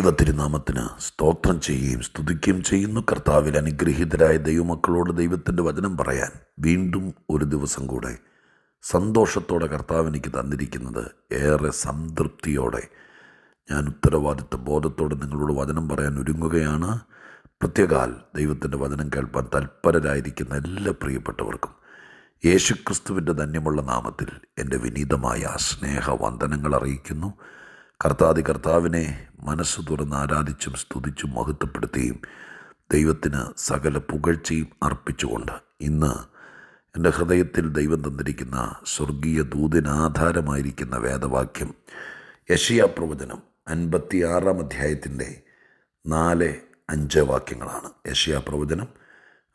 ദൈവത്തിരുനാമത്തിന് സ്തോത്രം ചെയ്യുകയും സ്തുതിക്കുകയും ചെയ്യുന്നു. കർത്താവിൽ അനുഗ്രഹീതരായ ദൈവമക്കളോട് ദൈവത്തിന്റെ വചനം പറയാൻ വീണ്ടും ഒരു ദിവസം കൂടെ സന്തോഷത്തോടെ കർത്താവ് എനിക്ക് തന്നിരിക്കുന്നത് ഏറെ സംതൃപ്തിയോടെ. ഞാൻ ഉത്തരവാദിത്വ ബോധത്തോടെ നിങ്ങളോട് വചനം പറയാൻ ഒരുങ്ങുകയാണ്. പ്രത്യേകാൽ ദൈവത്തിന്റെ വചനം കേൾപ്പാൻ തൽപരരായിരിക്കുന്ന എല്ലാ പ്രിയപ്പെട്ടവർക്കും യേശുക്രിസ്തുവിന്റെ ധന്യമുള്ള നാമത്തിൽ എന്റെ വിനീതമായ സ്നേഹ വന്ദനങ്ങൾ അറിയിക്കുന്നു. കർത്താതി കർത്താവിനെ മനസ്സ് തുറന്ന് ആരാധിച്ചും സ്തുതിച്ചും മഹത്വപ്പെടുത്തുകയും ദൈവത്തിന് സകല പുകഴ്ചയും അർപ്പിച്ചുകൊണ്ട് ഇന്ന് എന്റെ ഹൃദയത്തിൽ ദൈവം തന്നിരിക്കുന്ന സ്വർഗീയ ദൂതിനാധാരമായിരിക്കുന്ന വേദവാക്യം യഷിയ പ്രവചനം അൻപത്തിയാറാം അധ്യായത്തിന്റെ നാല് അഞ്ച് വാക്യങ്ങളാണ്. യഷിയ പ്രവചനം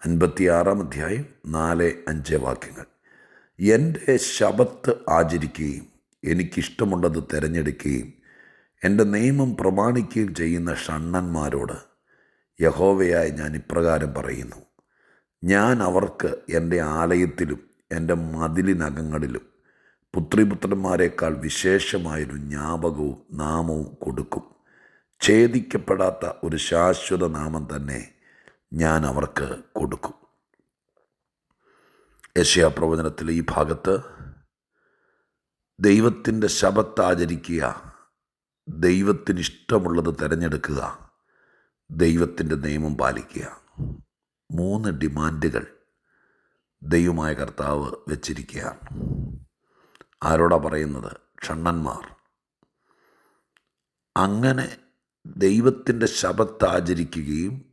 അൻപത്തിയാറാം അധ്യായം നാല് അഞ്ച് വാക്യങ്ങൾ. എന്റെ ശബത്ത് ആചരിക്കുകയും എനിക്കിഷ്ടമുള്ളത് തിരഞ്ഞെടുക്കുകയും എന്റെ നിയമം പ്രമാണിക്കുകയും ചെയ്യുന്ന ഷണ്ണന്മാരോട് യഹോവയായി ഞാൻ ഇപ്രകാരം പറയുന്നു. ഞാൻ അവർക്ക് എന്റെ ആലയത്തിലും എന്റെ മതിലിനകങ്ങളിലും പുത്രിപുത്രന്മാരെക്കാൾ വിശേഷമായൊരു ജ്ഞാപകവും നാമവും കൊടുക്കും. ഛേദിക്കപ്പെടാത്ത ഒരു ശാശ്വത നാമം തന്നെ ഞാൻ അവർക്ക് കൊടുക്കും. യശയാ പ്രവചനത്തിലെ ഈ ഭാഗത്ത് ദൈവത്തിന്റെ ശബത്ത് ആചരിക്കുക ദൈവത്തിന് ഇഷ്ടമുള്ളത് തിരഞ്ഞെടുക്കുക ദൈവത്തിന്റെ നിയമം പാലിക്കുക. മൂന്ന് ഡിമാൻഡുകൾ ദൈവമായ കർത്താവ് വെച്ചിരിക്കുകയാണ്. ആരോടാ പറയുന്നത്? ക്ഷണ്ണന്മാർ അങ്ങനെ ദൈവത്തിന്റെ ശബത്ത് ആചരിക്കുകയും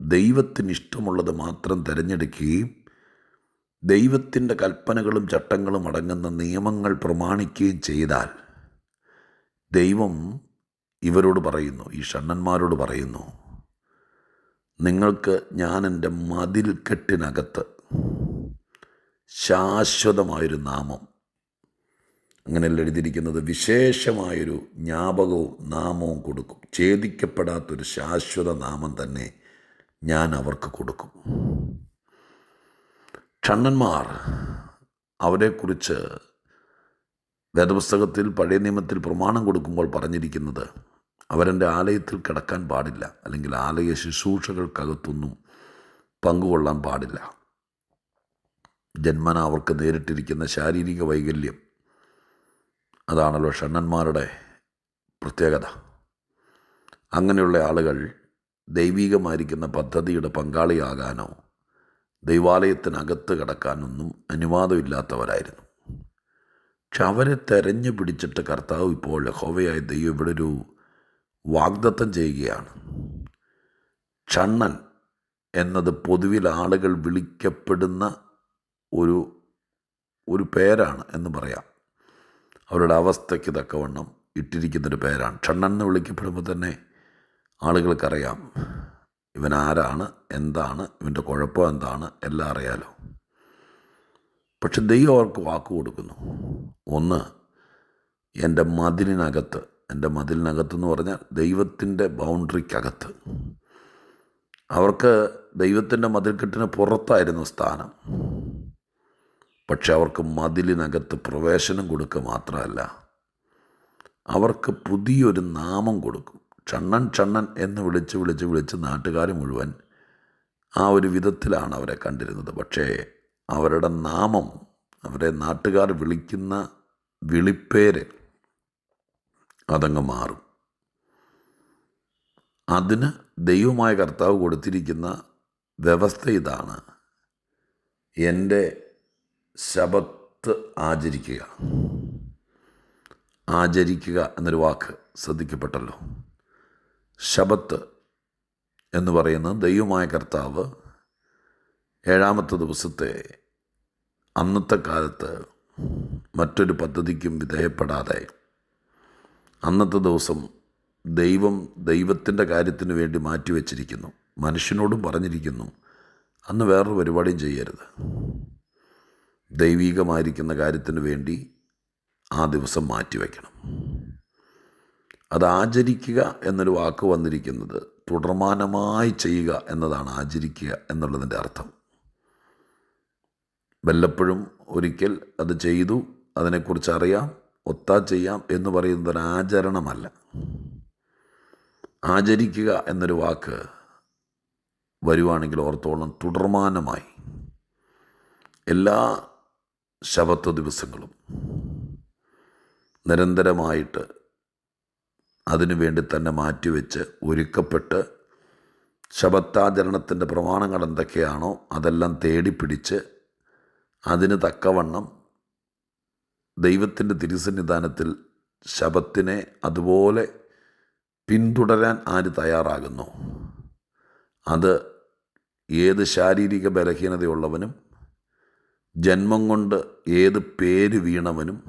ദൈവത്തിന് ഇഷ്ടമുള്ളത് മാത്രം തിരഞ്ഞെടുക്കുകയും ദൈവത്തിന്റെ കൽപ്പനകളും ചട്ടങ്ങളും അടങ്ങുന്ന നിയമങ്ങൾ പ്രമാണിക്കുകയും ചെയ്താൽ ദൈവം ഇവരോട് പറയുന്നു ഈ ഷണ്ണന്മാരോട് പറയുന്നു നിങ്ങൾക്ക് ഞാൻ എന്റെ മതിൽക്കെട്ടിനകത്ത് ശാശ്വതമായൊരു നാമം അങ്ങനെയല്ല എഴുതിയിരിക്കുന്നത് വിശേഷമായൊരു ജ്ഞാപകവും നാമവും കൊടുക്കും. ഛേദിക്കപ്പെടാത്തൊരു ശാശ്വത നാമം തന്നെ ഞാൻ അവർക്ക് കൊടുക്കും. ക്ഷണ്ണന്മാർ അവരെക്കുറിച്ച് വേദപുസ്തകത്തിൽ പഴയ നിയമത്തിൽ പ്രമാണം കൊടുക്കുമ്പോൾ പറഞ്ഞിരിക്കുന്നത് അവരെന്റെ ആലയത്തിൽ കിടക്കാൻ പാടില്ല അല്ലെങ്കിൽ ആലയ ശുശ്രൂഷകൾക്കകത്തൊന്നും പങ്കുകൊള്ളാൻ പാടില്ല. ജന്മന അവർക്ക് നേരിട്ടിരിക്കുന്ന ശാരീരിക വൈകല്യം അതാണല്ലോ ഷണ്ണന്മാരുടെ പ്രത്യേകത. അങ്ങനെയുള്ള ആളുകൾ ദൈവീകമായിരിക്കുന്ന പദ്ധതിയുടെ പങ്കാളിയാകാനോ ദൈവാലയത്തിനകത്ത് കിടക്കാനൊന്നും അനുവാദമില്ലാത്തവരായിരുന്നു. പക്ഷെ അവരെ തെരഞ്ഞു പിടിച്ചിട്ട് കർത്താവ് ഇപ്പോൾ ഹോവയായ ദൈവം ഇവിടെ ഒരു വാഗ്ദത്തം ചെയ്യുകയാണ്. ഷണ്ണൻ എന്നത് പൊതുവിൽ ആളുകൾ വിളിക്കപ്പെടുന്ന ഒരു ഒരു പേരാണ് എന്ന് പറയാം. അവരുടെ അവസ്ഥയ്ക്ക് തക്കവണ്ണം ഇട്ടിരിക്കുന്നൊരു പേരാണ്. ഷണ്ണൻ എന്ന് വിളിക്കപ്പെടുമ്പോൾ തന്നെ ആളുകൾക്കറിയാം ഇവൻ ആരാണ് എന്താണ് ഇവന്റെ കുഴപ്പം എന്താണ് എല്ലാം അറിയാലോ. പക്ഷെ ദൈവം അവർക്ക് വാക്ക് കൊടുക്കുന്നു. ഒന്ന് എന്റെ മതിലിനകത്ത് എന്റെ മതിലിനകത്ത് എന്ന് പറഞ്ഞാൽ ദൈവത്തിന്റെ ബൗണ്ടറിക്കകത്ത്. അവർക്ക് ദൈവത്തിന്റെ മതിൽക്കെട്ടിന് പുറത്തായിരുന്നു സ്ഥാനം. പക്ഷെ അവർക്ക് മതിലിനകത്ത് പ്രവേശനം കൊടുക്കുക മാത്രമല്ല അവർക്ക് പുതിയൊരു നാമം കൊടുക്കും. ചണ്ണൻ ചണ്ണൻ എന്ന് വിളിച്ച് വിളിച്ച് വിളിച്ച് നാട്ടുകാർ മുഴുവൻ ആ ഒരു വിധത്തിലാണ് അവരെ കണ്ടിരുന്നത്. പക്ഷേ അവരുടെ നാമം അവരെ നാട്ടുകാർ വിളിക്കുന്ന വിളിപ്പേര് അതങ്ങ് മാറും. അതിന് ദൈവമായ കർത്താവ് കൊടുത്തിരിക്കുന്ന വ്യവസ്ഥ ഇതാണ്. എന്റെ ശബത്ത് ആചരിക്കുക. ആചരിക്കുക എന്നൊരു വാക്ക് ശ്രദ്ധിക്കപ്പെട്ടല്ലോ. ശബത്ത് എന്ന് പറയുന്നത് ദൈവമായ കർത്താവ് ഏഴാമത്തെ ദിവസത്തെ അന്നത്തെ കാലത്ത് മറ്റൊരു പദ്ധതിക്കും വിധേയപ്പെടാതെ അന്നത്തെ ദിവസം ദൈവം ദൈവത്തിന്റെ കാര്യത്തിന് വേണ്ടി മാറ്റിവെച്ചിരിക്കുന്നു. മനുഷ്യനോടും പറഞ്ഞിരിക്കുന്നു അന്ന് വേറൊരു പരിപാടിയും ചെയ്യരുത്. ദൈവീകമായിരിക്കുന്ന കാര്യത്തിന് വേണ്ടി ആ ദിവസം മാറ്റിവെക്കണം. അത് ആചരിക്കുക എന്നൊരു വാക്ക് വന്നിരിക്കുന്നത് തുടർമാനമായി ചെയ്യുക എന്നതാണ് ആചരിക്കുക എന്നുള്ളതിന്റെ അർത്ഥം. വല്ലപ്പോഴും ഒരിക്കൽ അത് ചെയ്തു അതിനെക്കുറിച്ച് അറിയാം ഒത്താ ചെയ്യാം എന്ന് പറയുന്നത് ഒരു ആചരണമല്ല ആചരിക്കുക എന്നൊരു വാക്ക് വരുവാണെങ്കിൽ ഓർത്തോളം തുടർമാനമായി എല്ലാ ശബത്വ ദിവസങ്ങളും നിരന്തരമായിട്ട് അതിനുവേണ്ടി തന്നെ മാറ്റിവെച്ച് ഒരുക്കപ്പെട്ട് ശബത്താചരണത്തിന്റെ പ്രമാണങ്ങൾ എന്തൊക്കെയാണോ അതെല്ലാം തേടിപ്പിടിച്ച് അതിന് തക്കവണ്ണം ദൈവത്തിന്റെ തിരുസന്നിധാനത്തിൽ ശബത്തിനെ അതുപോലെ പിന്തുടരാൻ ആര് തയ്യാറാകുന്നു? അത് ഏത് ശാരീരിക ബലഹീനതയുള്ളവനും ജന്മം കൊണ്ട് ഏത് പേര് വീണവനും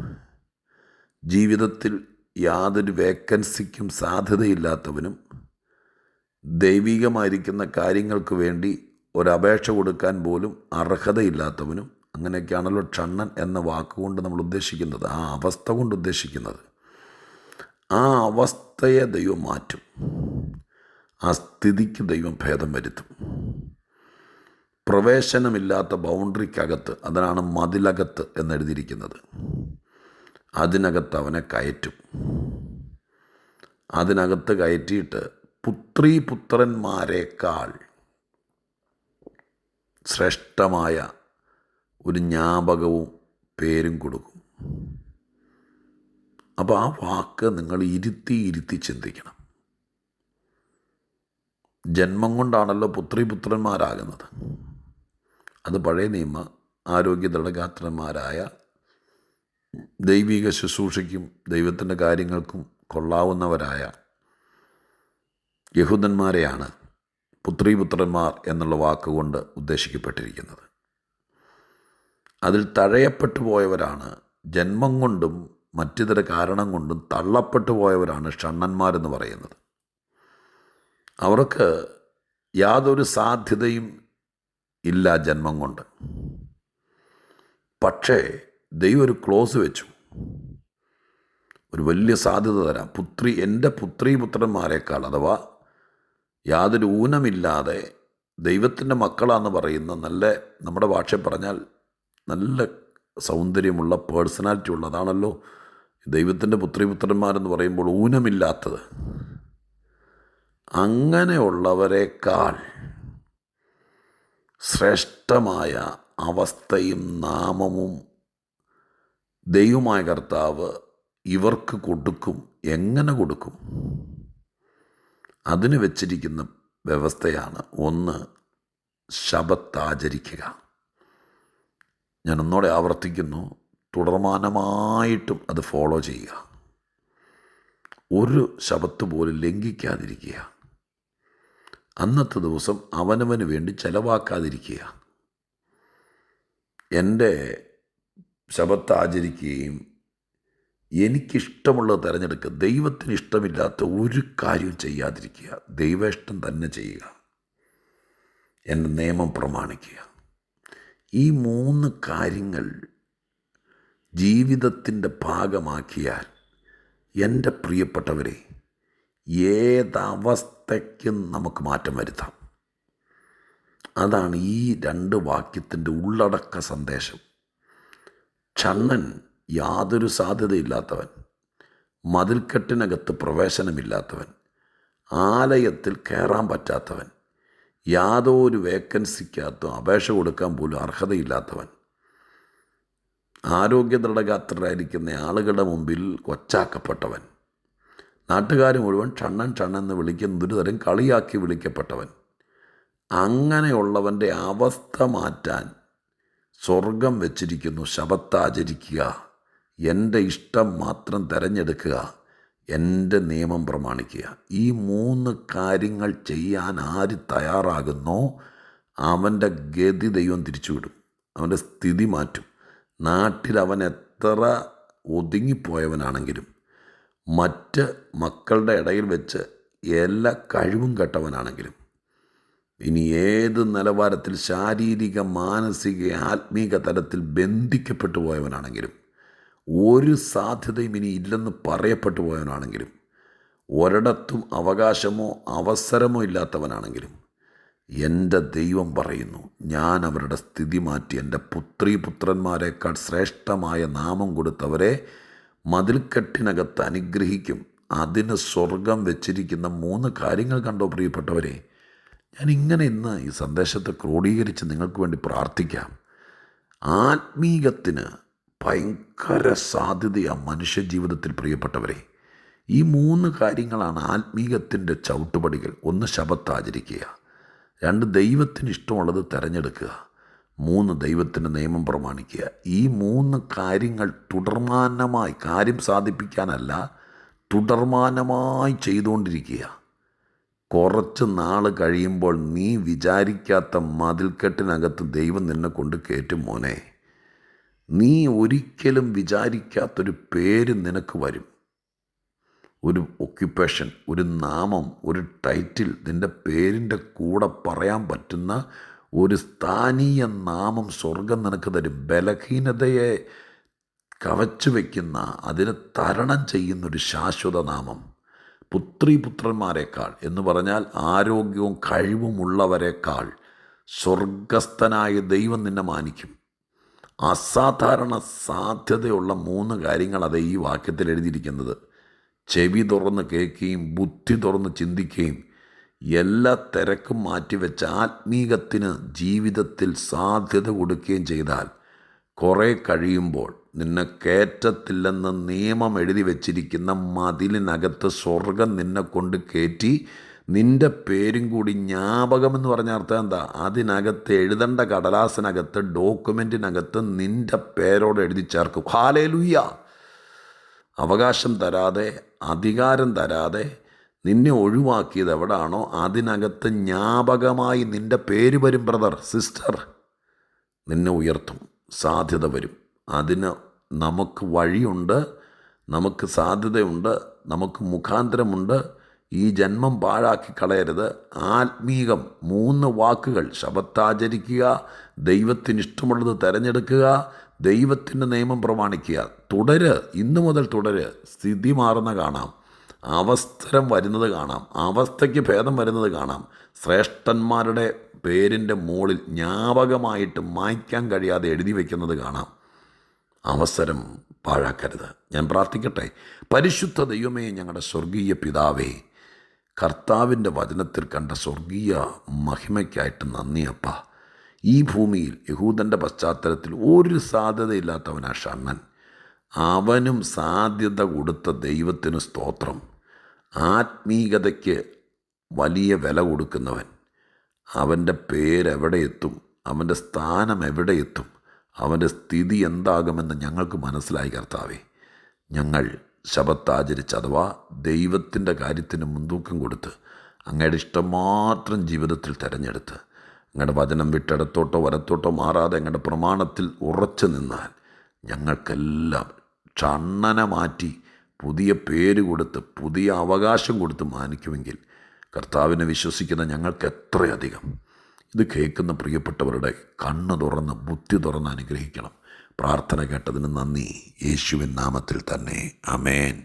ജീവിതത്തിൽ യാതൊരു വേക്കൻസിക്കും സാധ്യതയില്ലാത്തവനും ദൈവികമായിരിക്കുന്ന കാര്യങ്ങൾക്ക് വേണ്ടി ഒരപേക്ഷ കൊടുക്കാൻ പോലും അർഹതയില്ലാത്തവനും അങ്ങനെയൊക്കെയാണല്ലോ ക്ഷണ്ണൻ എന്ന വാക്കുകൊണ്ട് നമ്മൾ ഉദ്ദേശിക്കുന്നത് ആ അവസ്ഥ കൊണ്ട് ഉദ്ദേശിക്കുന്നത്. ആ അവസ്ഥയെ ദൈവം മാറ്റും. ആ സ്ഥിതിക്ക് ദൈവം ഭേദം വരുത്തും. പ്രവേശനമില്ലാത്ത ബൗണ്ടറിക്കകത്ത് അതിനാണ് മതിലകത്ത് എന്നെഴുതിയിരിക്കുന്നത്. അതിനകത്ത് അവനെ കയറ്റും. അതിനകത്ത് കയറ്റിയിട്ട് പുത്രീ പുത്രന്മാരെക്കാൾ ശ്രേഷ്ഠമായ ഒരു ജ്ഞാപകവും പേരും കൊടുക്കും. അപ്പോൾ ആ വാക്ക് നിങ്ങൾ ഇരുത്തി ഇരുത്തി ചിന്തിക്കണം. ജന്മം കൊണ്ടാണല്ലോ പുത്രി പുത്രന്മാരാകുന്നത്. അത് പഴയ നിയമ. ആരോഗ്യ ദൃഢഗാത്രന്മാരായ ദൈവിക ശുശ്രൂഷയ്ക്കും ദൈവത്തിന്റെ കാര്യങ്ങൾക്കും കൊള്ളാവുന്നവരായ യഹൂദന്മാരെയാണ് പുത്രീപുത്രന്മാർ എന്നുള്ള വാക്കുകൊണ്ട് ഉദ്ദേശിക്കപ്പെട്ടിരിക്കുന്നത്. അതിൽ തഴയപ്പെട്ടു പോയവരാണ്. ജന്മം കൊണ്ടും മറ്റിതര കാരണം കൊണ്ടും തള്ളപ്പെട്ടു പോയവരാണ് ഷണ്ണന്മാരെന്ന് പറയുന്നത്. അവർക്ക് യാതൊരു സാധ്യതയും ഇല്ല ജന്മം കൊണ്ട്. പക്ഷേ ദൈവം ഒരു ക്ലോസ് വെച്ചു. ഒരു വലിയ സാധ്യത തരാം. പുത്രി എന്റെ പുത്രി പുത്രന്മാരെക്കാൾ അഥവാ യാതൊരു ഊനമില്ലാതെ ദൈവത്തിന്റെ മക്കളാന്ന് പറയുന്ന നല്ല നമ്മുടെ ഭാഷ പറഞ്ഞാൽ നല്ല സൗന്ദര്യമുള്ള പേഴ്സണാലിറ്റി ഉള്ളതാണല്ലോ ദൈവത്തിന്റെ പുത്രിപുത്രന്മാരെന്ന് പറയുമ്പോൾ ഊനമില്ലാത്തത്. അങ്ങനെയുള്ളവരെക്കാൾ ശ്രേഷ്ഠമായ അവസ്ഥയും നാമവും ദൈവമായ കർത്താവ് ഇവർക്ക് കൊടുക്കും. എങ്ങനെ കൊടുക്കും? അതിന് വെച്ചിരിക്കുന്ന വ്യവസ്ഥയാണ് ഒന്ന് ശബത്താചരിക്കുക. ഞാൻ ആവർത്തിക്കുന്നു. തുടർമാനമായിട്ടും അത് ഫോളോ ചെയ്യുക. ഒരു ശബത്ത് പോലും ലംഘിക്കാതിരിക്കുക. അന്നത്തെ ദിവസം അവനവന് വേണ്ടി ചെലവാക്കാതിരിക്കുക. എന്റെ ശബത്ത് ആചരിക്കുകയും എനിക്കിഷ്ടമുള്ളത് തിരഞ്ഞെടുക്കുക ദൈവത്തിന് ഇഷ്ടമില്ലാത്ത ഒരു കാര്യവും ചെയ്യാതിരിക്കുക ദൈവേഷ്ടം തന്നെ ചെയ്യുക. എന്റെ നിയമം പ്രമാണിക്കുക. ഈ മൂന്ന് കാര്യങ്ങൾ ജീവിതത്തിന്റെ ഭാഗമാക്കിയാൽ എന്റെ പ്രിയപ്പെട്ടവരെ ഏതവസ്ഥയ്ക്കും നമുക്ക് മാറ്റം വരുത്താം. അതാണ് ഈ രണ്ട് വാക്യത്തിന്റെ ഉള്ളടക്ക സന്ദേശം. ക്ഷണ്ണൻ യാതൊരു സാധ്യതയില്ലാത്തവൻ മതിൽക്കെട്ടിനകത്ത് പ്രവേശനമില്ലാത്തവൻ ആലയത്തിൽ കയറാൻ പറ്റാത്തവൻ യാതൊരു വേക്കൻസിക്കകത്തും അപേക്ഷ കൊടുക്കാൻ പോലും അർഹതയില്ലാത്തവൻ. ആരോഗ്യ ദൃഢഗാത്രരായിരിക്കുന്ന ആളുകളുടെ മുമ്പിൽ കൊച്ചാക്കപ്പെട്ടവൻ. നാട്ടുകാർ മുഴുവൻ ക്ഷണ്ണൻ ക്ഷണ്ണെന്ന് വിളിക്കുന്ന ഒരു തരം കളിയാക്കി വിളിക്കപ്പെട്ടവൻ. അങ്ങനെയുള്ളവന്റെ അവസ്ഥ മാറ്റാൻ സ്വർഗം വെച്ചിരിക്കുന്നു ശബത്താചരിക്കുക. എന്റെ ഇഷ്ടം മാത്രം തിരഞ്ഞെടുക്കുക. എന്റെ നിയമം പ്രമാണിക്കുക. ഈ മൂന്ന് കാര്യങ്ങൾ ചെയ്യാൻ ആര് തയ്യാറാകുന്നോ അവന്റെ ഗതി ദൈവം തിരിച്ചുവിടും. അവന്റെ സ്ഥിതി മാറ്റും. നാട്ടിൽ അവൻ എത്ര ഒതുങ്ങിപ്പോയവനാണെങ്കിലും മറ്റ് മക്കളുടെ ഇടയിൽ വെച്ച് എല്ലാ കഴിവും കെട്ടവനാണെങ്കിലും ഇനി ഏത് നിലവാരത്തിൽ ശാരീരിക മാനസിക ആത്മീക തലത്തിൽ ബന്ധിക്കപ്പെട്ടു പോയവനാണെങ്കിലും ഒരു സാധ്യതയും ഇനി ഇല്ലെന്ന് പറയപ്പെട്ടു പോയവനാണെങ്കിലും ഒരിടത്തും അവകാശമോ അവസരമോ ഇല്ലാത്തവനാണെങ്കിലും എന്റെ ദൈവം പറയുന്നു ഞാൻ അവരുടെ സ്ഥിതി മാറ്റി എന്റെ പുത്രീ പുത്രന്മാരെക്കാൾ ശ്രേഷ്ഠമായ നാമം കൊടുത്തവരെ മതിൽക്കെട്ടിനകത്ത് അനുഗ്രഹിക്കും. അതിന് സ്വർഗം വെച്ചിരിക്കുന്ന മൂന്ന് കാര്യങ്ങൾ കണ്ടോ പ്രിയപ്പെട്ടവരെ? ഞാൻ ഇങ്ങനെ ഇന്ന് ഈ സന്ദേശത്തെ ക്രോഡീകരിച്ച് നിങ്ങൾക്ക് വേണ്ടി പ്രാർത്ഥിക്കാം. ആത്മീകത്തിന് ഭയങ്കര സാധ്യതയാണ് മനുഷ്യ ജീവിതത്തിൽ പ്രിയപ്പെട്ടവരെ. ഈ മൂന്ന് കാര്യങ്ങളാണ് ആത്മീകത്തിന്റെ ചവിട്ടുപടികൾ. ഒന്ന് ശബത്താചരിക്കുക. രണ്ട് ദൈവത്തിന് ഇഷ്ടമുള്ളത് തിരഞ്ഞെടുക്കുക. മൂന്ന് ദൈവത്തിന്റെ നിയമം പ്രമാണിക്കുക. ഈ മൂന്ന് കാര്യങ്ങൾ തുടർമാനമായി കാര്യം സാധിപ്പിക്കാനല്ല തുടർമാനമായി ചെയ്തുകൊണ്ടിരിക്കുക. കുറച്ച് നാൾ കഴിയുമ്പോൾ നീ വിചാരിക്കാത്ത മതിൽക്കെട്ടിനകത്ത് ദൈവം നിന്നെ കൊണ്ട് കയറ്റും മോനെ. നീ ഒരിക്കലും വിചാരിക്കാത്തൊരു പേര് നിനക്ക് വരും. ഒരു ഒക്യുപ്പേഷൻ ഒരു നാമം ഒരു ടൈറ്റിൽ നിന്റെ പേരിന്റെ കൂടെ പറയാൻ പറ്റുന്ന ഒരു സ്ഥാനീയ നാമം സ്വർഗം നിനക്ക് തരും. ബലഹീനതയെ കവച്ചു വയ്ക്കുന്ന അതിനെ തരണം ചെയ്യുന്നൊരു ശാശ്വത നാമം. പുത്രി പുത്രന്മാരെക്കാൾ എന്ന് പറഞ്ഞാൽ ആരോഗ്യവും കഴിവുമുള്ളവരെക്കാൾ സ്വർഗസ്ഥനായ ദൈവം നിന്നെ മാനിക്കും. അസാധാരണ സാധ്യതയുള്ള മൂന്ന് കാര്യങ്ങൾ അത് ഈ വാക്യത്തിൽ എഴുതിയിരിക്കുന്നത്. ചെവി തുറന്ന് കേൾക്കുകയും ബുദ്ധി തുറന്ന് ചിന്തിക്കുകയും എല്ലാ തിരക്കും മാറ്റിവെച്ച് ആത്മീകത്തിന് ജീവിതത്തിൽ സാധ്യത കൊടുക്കുകയും ചെയ്താൽ കുറേ കഴിയുമ്പോൾ നിന്നെ കയറ്റത്തില്ലെന്ന് നിയമം എഴുതി വച്ചിരിക്കുന്ന മതിലിനകത്ത് സ്വർഗം നിന്നെ കൊണ്ട് കയറ്റി നിന്റെ പേരും കൂടി ജ്ഞാപകമെന്ന് പറഞ്ഞ അർത്ഥം എന്താ? അതിനകത്ത് എഴുതേണ്ട കടലാസിനകത്ത് ഡോക്യുമെന്റിനകത്ത് നിന്റെ പേരോട് എഴുതി ചേർക്കും. ഹാലേലുയ്യ. അവകാശം തരാതെ അധികാരം തരാതെ നിന്നെ ഒഴിവാക്കിയത് എവിടാണോ അതിനകത്ത് ജ്ഞാപകമായി നിന്റെ പേര് വരും ബ്രദർ സിസ്റ്റർ. നിന്നെ ഉയർത്തും സാധ്യത വരും. അതിന് നമുക്ക് വഴിയുണ്ട് നമുക്ക് സാധ്യതയുണ്ട് നമുക്ക് മുഖാന്തരമുണ്ട് ഈ ജന്മം പാഴാക്കി കളയരുത്. ആത്മീകം മൂന്ന് വാക്കുകൾ. ശബത്താചരിക്കുക ദൈവത്തിന് ഇഷ്ടമുള്ളത് തിരഞ്ഞെടുക്കുക ദൈവത്തിന്റെ നിയമം പ്രമാണിക്കുക. തുടര് ഇന്നു മുതൽ തുടര്. സ്ഥിതി മാറുന്ന കാണാം. അവസ്ഥരം വരുന്നത് കാണാം. അവസ്ഥയ്ക്ക് ഭേദം വരുന്നത് കാണാം. ശ്രേഷ്ഠന്മാരുടെ പേരിന്റെ മുകളിൽ ജ്ഞാപകമായിട്ട് മായ്ക്കാൻ കഴിയാതെ എഴുതി വയ്ക്കുന്നത് കാണാം. അവസരം പാഴാക്കരുത്. ഞാൻ പ്രാർത്ഥിക്കട്ടെ. പരിശുദ്ധ ദൈവമേ ഞങ്ങളുടെ സ്വർഗീയ പിതാവേ കർത്താവിന്റെ വചനത്തിൽ കണ്ട സ്വർഗീയ മഹിമയ്ക്കായിട്ട് നന്ദിയപ്പ ഈ ഭൂമിയിൽ യഹൂദന്റെ പശ്ചാത്തലത്തിൽ ഒരു സാധ്യതയില്ലാത്തവനാ ഷണ്ണൻ അവനും സാധ്യത കൊടുത്ത ദൈവത്തിന് സ്തോത്രം. ആത്മീകതയ്ക്ക് വലിയ വില കൊടുക്കുന്നവൻ. അവന്റെ പേരെവിടെ എത്തും? അവന്റെ സ്ഥാനം എവിടെ എത്തും? അവന്റെ സ്ഥിതി എന്താകുമെന്ന് ഞങ്ങൾക്ക് മനസ്സിലായി കർത്താവേ. ഞങ്ങൾ ശബത്താചരിച്ച് അഥവാ ദൈവത്തിന്റെ കാര്യത്തിന് മുൻതൂക്കം കൊടുത്ത് അങ്ങയുടെ ഇഷ്ടം മാത്രം ജീവിതത്തിൽ തിരഞ്ഞെടുത്ത് അങ്ങയുടെ വചനം വിട്ടിടത്തോട്ടോ വരത്തോട്ടോ മാറാതെ അങ്ങയുടെ പ്രമാണത്തിൽ ഉറച്ചു നിന്നാൽ ഞങ്ങൾക്കെല്ലാം ക്ഷണ്ണനെ മാറ്റി പുതിയ പേര് കൊടുത്ത് പുതിയ അവകാശം കൊടുത്ത് മാനിക്കുമെങ്കിൽ കർത്താവിനെ വിശ്വസിക്കുന്ന ഞങ്ങൾക്ക് എത്രയധികം. ഇത് കേൾക്കുന്ന പ്രിയപ്പെട്ടവരുടെ കണ്ണ് തുറന്ന് ബുദ്ധി തുറന്ന് അനുഗ്രഹിക്കണം. പ്രാർത്ഥന കേട്ടതിന് നന്ദി. യേശുവിൻ നാമത്തിൽ തന്നെ. അമേൻ